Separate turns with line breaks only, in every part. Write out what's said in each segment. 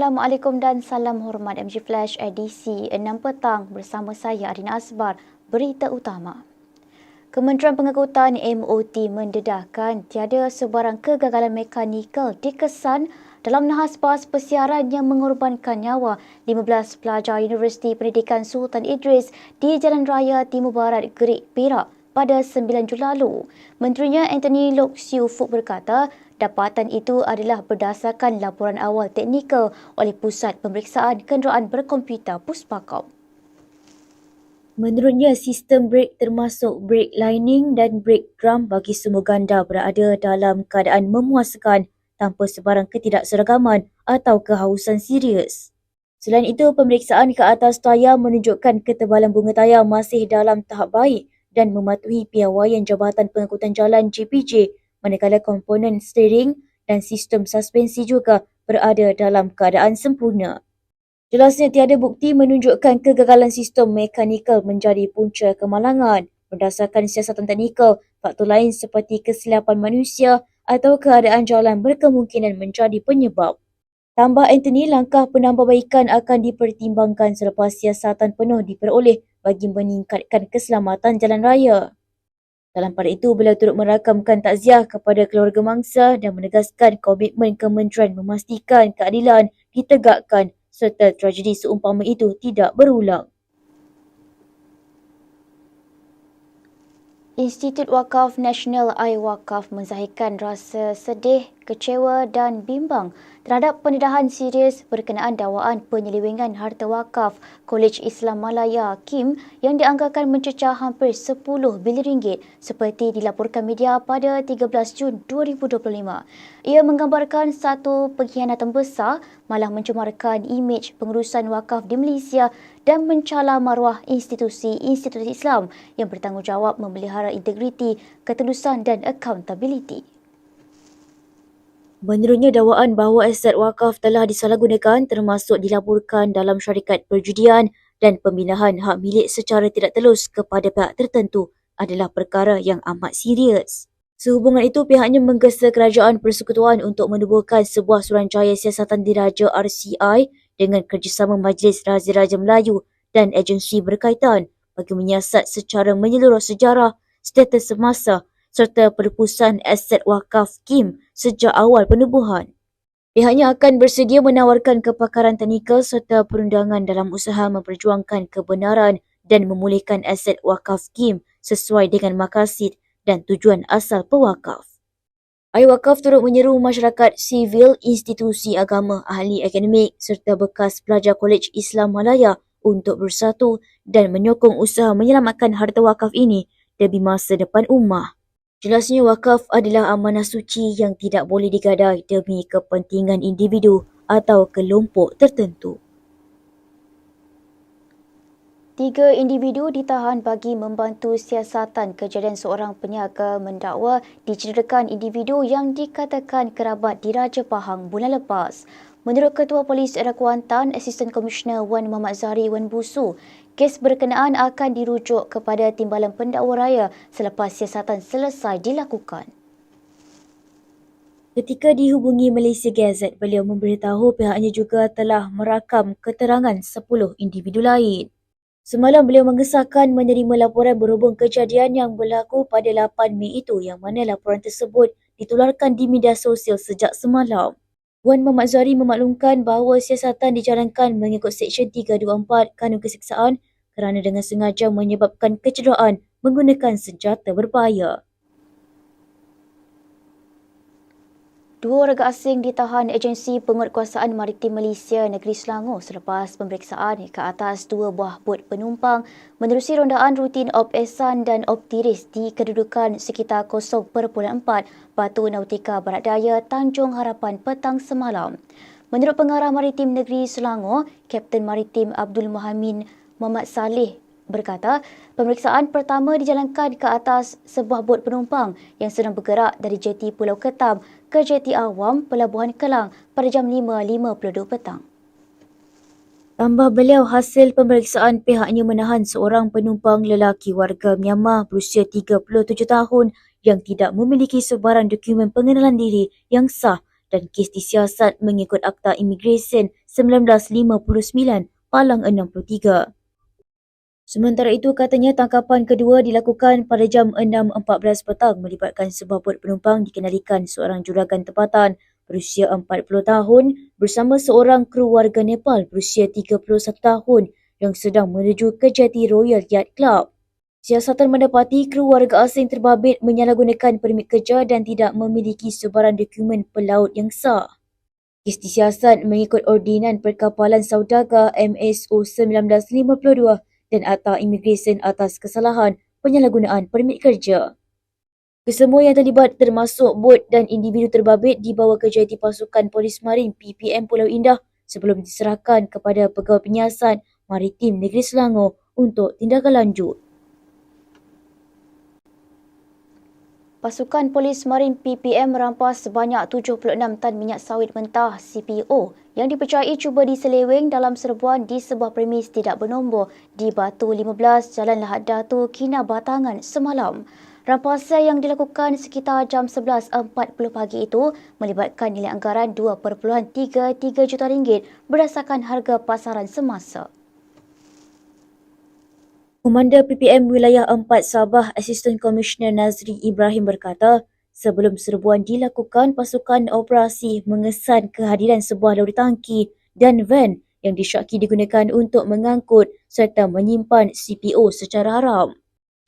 Assalamualaikum dan salam hormat MG Flash edisi 6 petang bersama saya Adina Asbar. Berita utama. Kementerian Pengangkutan MOT mendedahkan tiada sebarang kegagalan mekanikal dikesan dalam nahas bas persiaran yang mengorbankan nyawa 15 pelajar Universiti Pendidikan Sultan Idris di Jalan Raya Timur Barat Gerik Perak pada 9 Jul lalu. Menterinya Anthony Lok Siu Fuk berkata, dapatan itu adalah berdasarkan laporan awal teknikal oleh Pusat Pemeriksaan Kenderaan Berkomputer Puspakom. Menurutnya, sistem brake termasuk brake lining dan brake drum bagi semua ganda berada dalam keadaan memuaskan tanpa sebarang ketidakseragaman atau kehausan serius. Selain itu, pemeriksaan ke atas tayar menunjukkan ketebalan bunga tayar masih dalam tahap baik dan mematuhi piawaian Jabatan Pengangkutan Jalan JPJ manakala komponen steering dan sistem suspensi juga berada dalam keadaan sempurna. Jelasnya tiada bukti menunjukkan kegagalan sistem mekanikal menjadi punca kemalangan berdasarkan siasatan teknikal, faktor lain seperti kesilapan manusia atau keadaan jalan berkemungkinan menjadi penyebab. Tambah Anthony, langkah penambahbaikan akan dipertimbangkan selepas siasatan penuh diperoleh bagi meningkatkan keselamatan jalan raya. Dalam pada itu, beliau turut merakamkan takziah kepada keluarga mangsa dan menegaskan komitmen kementerian memastikan keadilan ditegakkan serta tragedi seumpama itu tidak berulang. Institut Wakaf Nasional I-Wakaf menzahirkan rasa sedih, kecewa dan bimbang terhadap pendedahan serius berkenaan dakwaan penyelewengan harta wakaf Kolej Islam Malaya KIM yang dianggarkan mencecah hampir 10 bilion ringgit seperti dilaporkan media pada 13 Jun 2025. Ia menggambarkan satu pengkhianatan besar malah mencemarkan imej pengurusan wakaf di Malaysia dan mencala maruah institusi-institusi Islam yang bertanggungjawab memelihara integriti, ketelusan dan accountability. Menurutnya dakwaan bahawa aset wakaf telah disalahgunakan termasuk dilaburkan dalam syarikat perjudian dan pembinaan hak milik secara tidak telus kepada pihak tertentu adalah perkara yang amat serius. Sehubungan itu, pihaknya menggesa kerajaan persekutuan untuk menubuhkan sebuah suruhanjaya siasatan diraja RCI dengan kerjasama Majlis Raja-Raja Melayu dan agensi berkaitan bagi menyiasat secara menyeluruh sejarah, status semasa serta perlupusan aset wakaf KIM sejak awal penubuhan. Pihaknya akan bersedia menawarkan kepakaran teknikal serta perundangan dalam usaha memperjuangkan kebenaran dan memulihkan aset wakaf KIM sesuai dengan makasid dan tujuan asal pewakaf. Wakaf turut menyeru masyarakat sivil, institusi agama, ahli akademik serta bekas pelajar Kolej Islam Malaya untuk bersatu dan menyokong usaha menyelamatkan harta wakaf ini demi masa depan ummah. Jelasnya wakaf adalah amanah suci yang tidak boleh digadai demi kepentingan individu atau kelompok tertentu. Tiga individu ditahan bagi membantu siasatan kejadian seorang peniaga mendakwa dicederakan individu yang dikatakan kerabat diraja Pahang bulan lepas. Menurut Ketua Polis Era Kuantan, Asisten Komisioner Wan Muhammad Zahri Wan Busu, kes berkenaan akan dirujuk kepada Timbalan Pendakwa Raya selepas siasatan selesai dilakukan. Ketika dihubungi Malaysia Gazette, beliau memberitahu pihaknya juga telah merakam keterangan 10 individu lain. Semalam beliau mengesahkan menerima laporan berhubung kejadian yang berlaku pada 8 Mei itu yang mana laporan tersebut ditularkan di media sosial sejak semalam. Wan Muhammad Zahri memaklumkan bahawa siasatan dijalankan mengikut Seksyen 324 Kanun Keseksaan kerana dengan sengaja menyebabkan kecederaan menggunakan senjata berbahaya. Dua warga asing ditahan agensi penguatkuasaan maritim Malaysia negeri Selangor selepas pemeriksaan ke atas dua buah bot penumpang menerusi rondaan rutin Op Esan dan Op Tiris di kedudukan sekitar 0.4 Batu Nautika Barat Daya Tanjung Harapan petang semalam. Menurut pengarah maritim negeri Selangor, Kapten Maritim Abdul Muhammad Muhammad Saleh berkata pemeriksaan pertama dijalankan ke atas sebuah bot penumpang yang sedang bergerak dari jeti Pulau Ketam ke jeti Awam Pelabuhan Kelang pada jam 5.52 petang. Tambah beliau hasil pemeriksaan pihaknya menahan seorang penumpang lelaki warga Myanmar berusia 37 tahun yang tidak memiliki sebarang dokumen pengenalan diri yang sah dan kes disiasat mengikut Akta Imigresen 1959 Palang 63. Sementara itu katanya tangkapan kedua dilakukan pada jam 6.14 petang melibatkan sebuah bot penumpang dikenalikan seorang juragan tempatan berusia 40 tahun bersama seorang kru warga Nepal berusia 31 tahun yang sedang menuju ke Jati Royal Yacht Club. Siasatan mendapati kru warga asing terbabit menyalahgunakan permit kerja dan tidak memiliki sebarang dokumen pelaut yang sah. Kes disiasat mengikut Ordinan Perkapalan Saudagar MSO 1952 dan Akta Imigresen atas kesalahan penyalahgunaan permit kerja. Kesemua yang terlibat termasuk bot dan individu terbabit dibawa ke jati pasukan polis marin PPM Pulau Indah sebelum diserahkan kepada Pegawai Penyiasan Maritim Negeri Selangor untuk tindakan lanjut.
Pasukan Polis Marin PPM merampas sebanyak 76 tan minyak sawit mentah CPO yang dipercayai cuba diseleweng dalam serbuan di sebuah premis tidak bernombor di Batu 15 Jalan Lahad Datu, Kinabatangan semalam. Rampasan yang dilakukan sekitar jam 11.40 pagi itu melibatkan nilai anggaran 2.33 juta ringgit berdasarkan harga pasaran semasa.
Komander PPM Wilayah 4 Sabah Assistant Commissioner Nazri Ibrahim berkata, sebelum serbuan dilakukan, pasukan operasi mengesan kehadiran sebuah lori tangki dan van yang disyaki digunakan untuk mengangkut serta menyimpan CPO secara haram.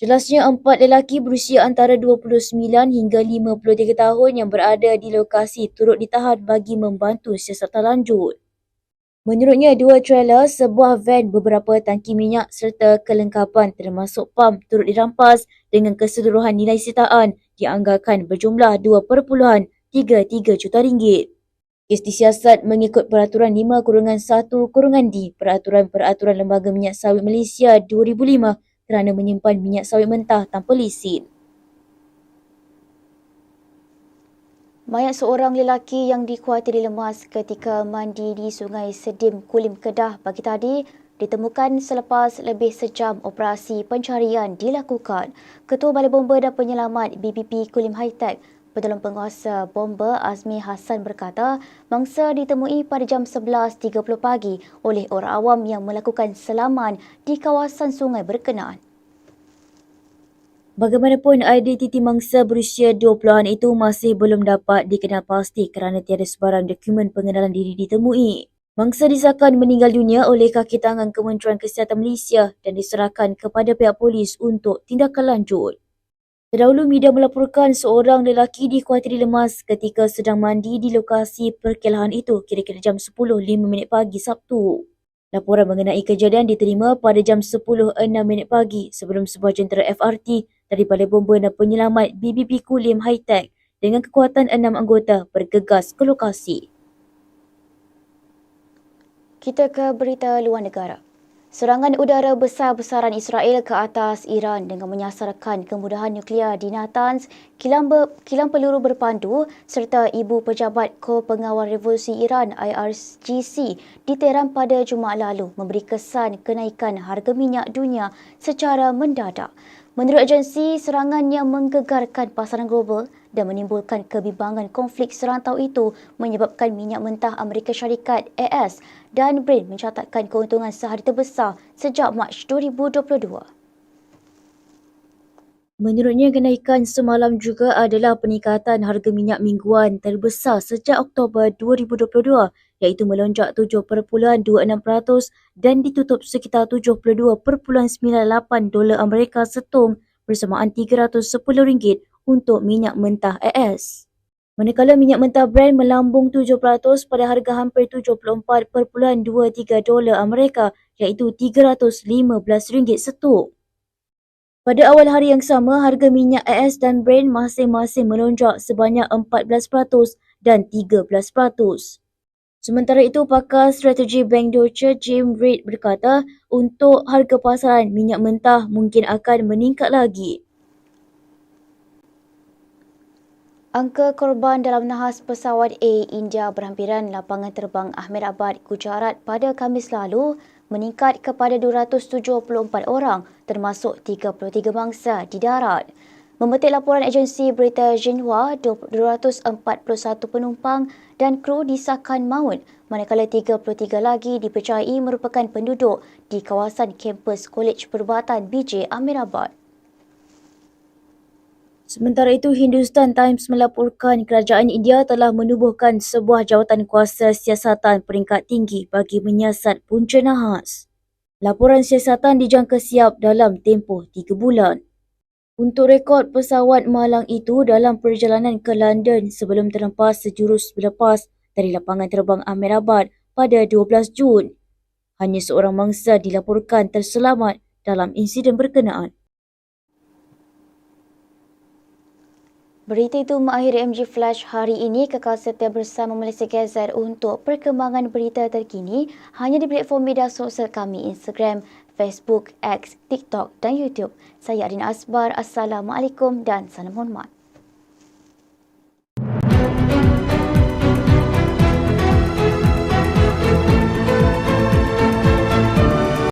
Jelasnya empat lelaki berusia antara 29 hingga 53 tahun yang berada di lokasi turut ditahan bagi membantu siasatan lanjut. Menurutnya, dua trailer, sebuah van, beberapa tangki minyak serta kelengkapan termasuk pam turut dirampas dengan keseluruhan nilai sitaan dianggarkan berjumlah 2.33 juta ringgit. Kes disiasat mengikut Peraturan 5 Kurungan 1 Kurungan D Peraturan-Peraturan Lembaga Minyak Sawit Malaysia 2005 kerana menyimpan minyak sawit mentah tanpa lesen.
Mayat seorang lelaki yang dikuatiri lemas ketika mandi di Sungai Sedim Kulim Kedah pagi tadi ditemukan selepas lebih sejam operasi pencarian dilakukan. Ketua Balai Bomba dan Penyelamat BPP Kulim High Tech Penolong Penguasa Bomba Azmi Hassan berkata, mangsa ditemui pada jam 11.30 pagi oleh orang awam yang melakukan selaman di kawasan sungai berkenaan.
Bagaimanapun, identiti mangsa berusia 20-an itu masih belum dapat dikenal pasti kerana tiada sebarang dokumen pengenalan diri ditemui. Mangsa disahkan meninggal dunia oleh kaki tangan Kementerian Kesihatan Malaysia dan diserahkan kepada pihak polis untuk tindakan lanjut. Terdahulu, media melaporkan seorang lelaki dikuatiri lemas ketika sedang mandi di lokasi perkelahan itu kira-kira jam 10.05 pagi Sabtu. Laporan mengenai kejadian diterima pada jam 10.06 pagi sebelum sebuah jentera FRT dari Balai Bomba dan Penyelamat BBP Kulim High Tech dengan kekuatan enam anggota bergegas ke lokasi.
Kita ke berita luar negara. Serangan udara besar-besaran Israel ke atas Iran dengan menyasarkan kemudahan nuklear di Natanz, kilang, ber, kilang peluru berpandu serta ibu pejabat Ko Pengawal Revolusi Iran IRGC di Tehran pada Jumaat lalu memberi kesan kenaikan harga minyak dunia secara mendadak. Menurut agensi, serangan yang menggegarkan pasaran global dan menimbulkan kebimbangan konflik serantau itu menyebabkan minyak mentah Amerika Syarikat AS dan Brent mencatatkan keuntungan sehari terbesar sejak Mac 2022.
Menurutnya, kenaikan semalam juga adalah peningkatan harga minyak mingguan terbesar sejak Oktober 2022 iaitu melonjak 7.26% dan ditutup sekitar 72.98 dolar Amerika setung bersamaan RM310 untuk minyak mentah AS. Manakala minyak mentah Brent melambung 7% pada harga hampir 74.23 dolar Amerika iaitu RM315 setung. Pada awal hari yang sama, harga minyak AS dan Brent masing-masing melonjak sebanyak 14% dan 13%. Sementara itu, pakar strategi Bank Deutsche Jim Reid berkata untuk harga pasaran minyak mentah mungkin akan meningkat lagi.
Angka korban dalam nahas pesawat Air India berhampiran lapangan terbang Ahmedabad, Gujarat pada Khamis lalu meningkat kepada 274 orang termasuk 33 bangsa di darat. Memetik laporan agensi berita Xinhua, 241 penumpang dan kru disahkan maut manakala 33 lagi dipercayai merupakan penduduk di kawasan kampus Kolej Perubatan BJ Amirabad.
Sementara itu, Hindustan Times melaporkan kerajaan India telah menubuhkan sebuah jawatan kuasa siasatan peringkat tinggi bagi menyiasat punca nahas. Laporan siasatan dijangka siap dalam tempoh tiga bulan untuk rekod pesawat malang itu dalam perjalanan ke London sebelum terlepas sejurus berlepas dari lapangan terbang Ahmedabad pada 12 Jun. Hanya seorang mangsa dilaporkan terselamat dalam insiden berkenaan.
Berita itu mengakhiri MG Flash hari ini. Kekal setia bersama Malaysia Gazette untuk perkembangan berita terkini hanya di platform media sosial kami Instagram, Facebook, X, TikTok dan YouTube. Saya Adina Asbar. Assalamualaikum dan salam hormat.